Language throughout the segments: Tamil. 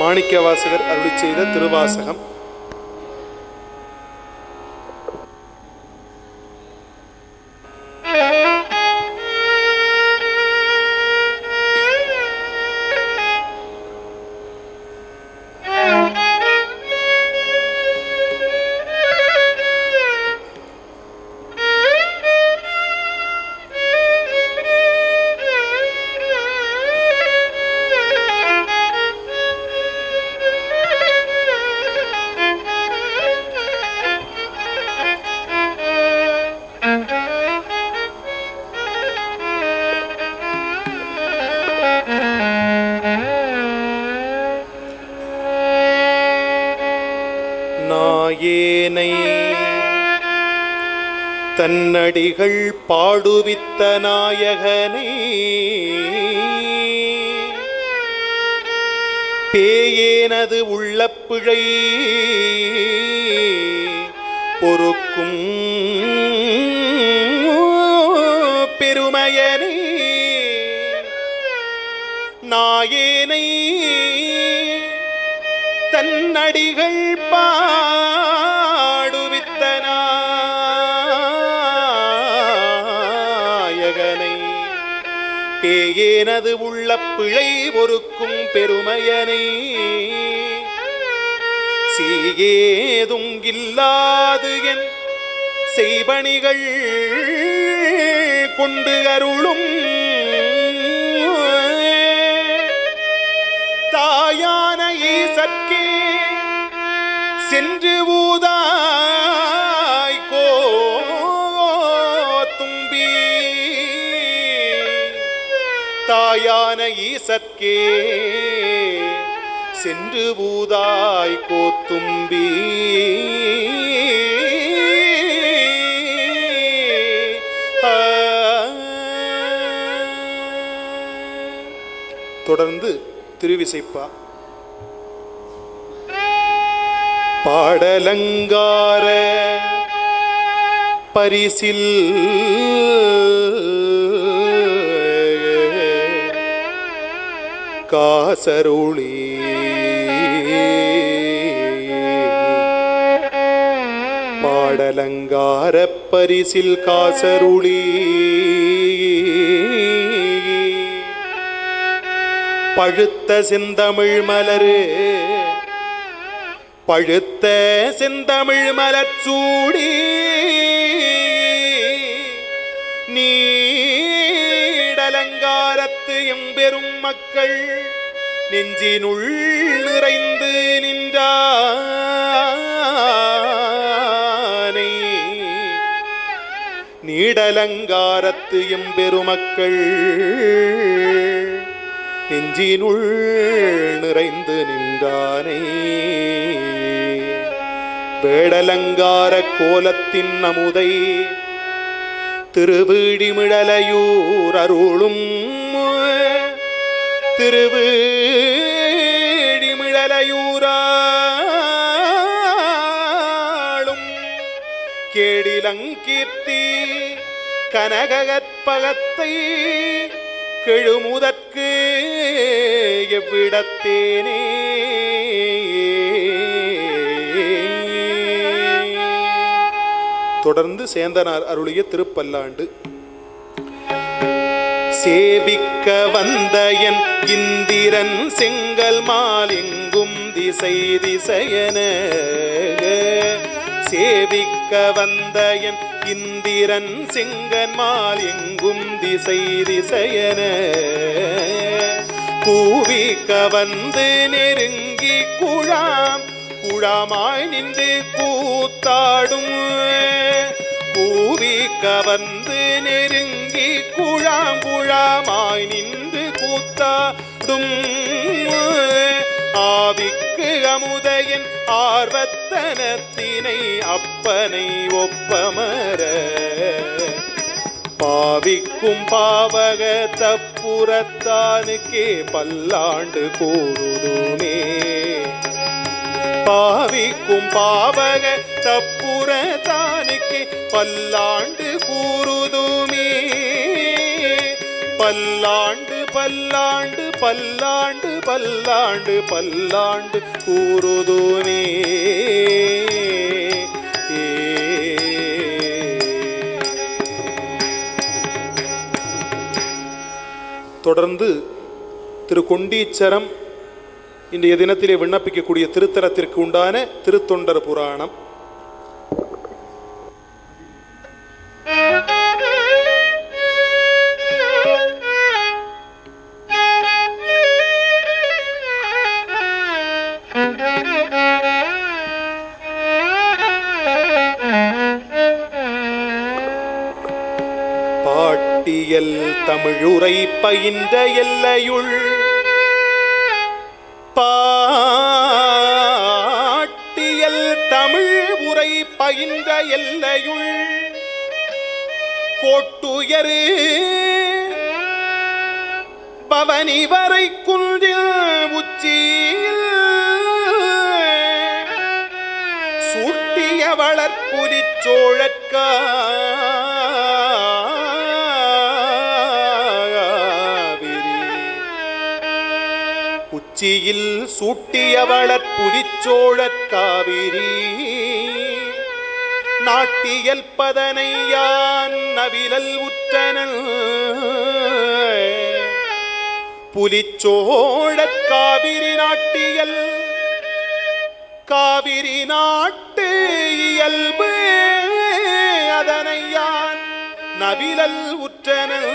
மாணிக்கவாசகர் அருளி செய்த திருவாசகம். நாயேனை தன்னடிகள் பாடுவித்த நாயகனை. பேயேனது உள்ள பிழை பொறுக்கும் பெருமையனே. நாயேனை நடிகள் பாடுவித்தனாயகனை. பேயேனது உள்ள பிழை பொறுக்கும் பெருமையனை. சீயேதும் இல்லாது என் செய்பணிகள் கொண்டு அருளும். தாயான ஈசற்கே சென்று ஊதாய் கோ தாயான ஈசற்கே சென்று ஊதாய் கோத்தும்பி தொடர்ந்து திருவிசைப்பா. பாடலங்கார பரிசில் காசருளி. பாடலங்கார பரிசில் காசருளி. பழுத்த செந்தமிழ் மலரு. பழுத்த செந்தமிழ் மலச்சூடி நீடலங்காரத்து எம்பெரும் மக்கள் நெஞ்சினுள் நிறைந்து நின்றானை. நீடலங்காரத்து எம்பெருமக்கள் நெஞ்சினுள் நிறைந்து நின்றானே. வேடலங்கார கோலத்தின் அமுதை திருவீடிமிழலையூர் அருளும் திருவீடிமிழலையூராளும். கேடிலங்கீர்த்தி கனகற்பகத்தை கெழுமுதற்கு எவ்விடத்தேனே தொடர்ந்து சேந்தனார் அருளிய திருப்பல்லாண்டு. சேவிக்க வந்த என் இந்திரன் செங்கல் மாலிங்கும் திசை திசையன. சேவிக்க வந்த என் இந்திரன் சிங்கன் மாலிங்கும் திசை திசையன. கூவிக்க வந்து நெருங்கி குழாம். குழாமாய் நின்று கூத்தாடும். கூவி கவர்ந்து நெருங்கி குழாம். குழாமாய் நின்று கூத்தாடும். ஆவிக்கு அமுதையின் ஆர்வத்தனத்தினை அப்பனை ஒப்பமர. பாவிக்கும் பாவக தப்புறத்தானுக்கே பல்லாண்டு கூறுதுமே பாவிக்கும் பாவக தப்புறத்தானுக்கே பல்லாண்டு கூறுதுமே. பல்லாண்டு பல்லாண்டு பல்லாண்டு பல்லாண்டு பல்லாண்டு கூறுதுமே. தொடர்ந்து திரு கொண்டீச்சரம் இன்றைய தினத்திலே விண்ணப்பிக்கக்கூடிய திருத்தலத்திற்கு உண்டான திருத்தொண்டர் புராணம். தமிழுரை பயின்ற எல்லையுள் பாட்டியல் தமிழ் உரை பயின்ற எல்லையுள் கோட்டுயரு பவனி வரை குன்றில் உச்சியில் சூட்டிய வளர்ப்புரி சோழக்காவிரி உச்சியில் சூட்டியவளற் வளர்ப்புரிச்சோழற் காவிரி. நாட்டியல் பதனையான் நவிழல் உற்றனல் புலிச்சோழற் காவிரி நாட்டியல். காவிரி நாட்டு இயல்பு அதனையான் நவிழல் உற்றனல்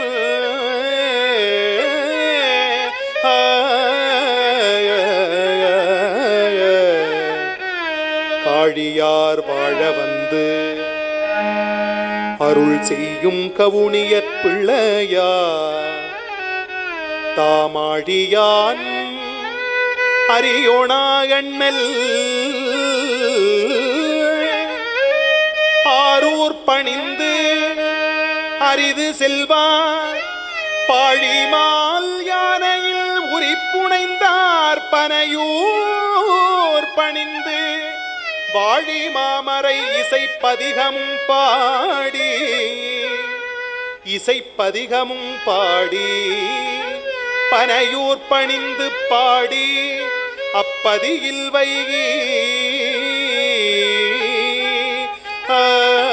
காழியார் வாழ வந்து. அருள் செய்யும் கவுனியற் பிள்ளையார் தாமாழியான் அரியோணாகண்ணல் ஆரூர் பணிந்து அரிது செல்வார். பாழிமால் யானையில் உரிப்புனைந்தார் பனையூர் பணிந்து. வாழி மாமரை இசைப்பதிகமும் பாடி. இசைப்பதிகமும் பாடி. பனையூர் பணிந்து பாடி. அப்பதியில் வைகி. ஆ.